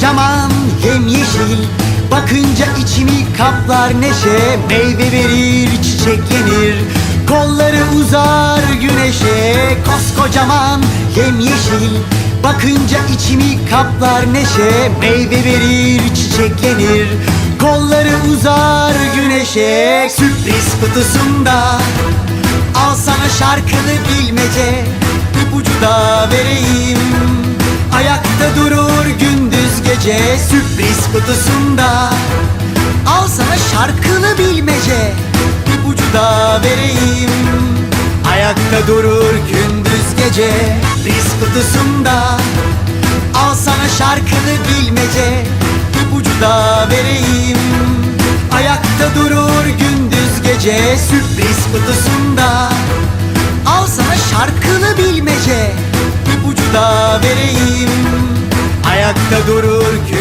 Koskocaman yemyeşil. Bakınca içimi kaplar neşe Meyve verir çiçek yenir. Kolları uzar güneşe Koskocaman yemyeşil. Bakınca içimi kaplar neşe Meyve verir çiçek yenir. Kolları uzar güneşe Sürpriz kutusunda. Al sana şarkılı bilmece İpucu da vereyim gece Sürpriz kutusunda. Al sana şarkılı bilmece İpucu da vereyim. Ayakta durur gündüz gece Sürpriz kutusunda. Al sana şarkılı bilmece İpucu da vereyim. Ayakta durur gündüz gece Sürpriz kutusunda. Al sana şarkılı bilmece İpucu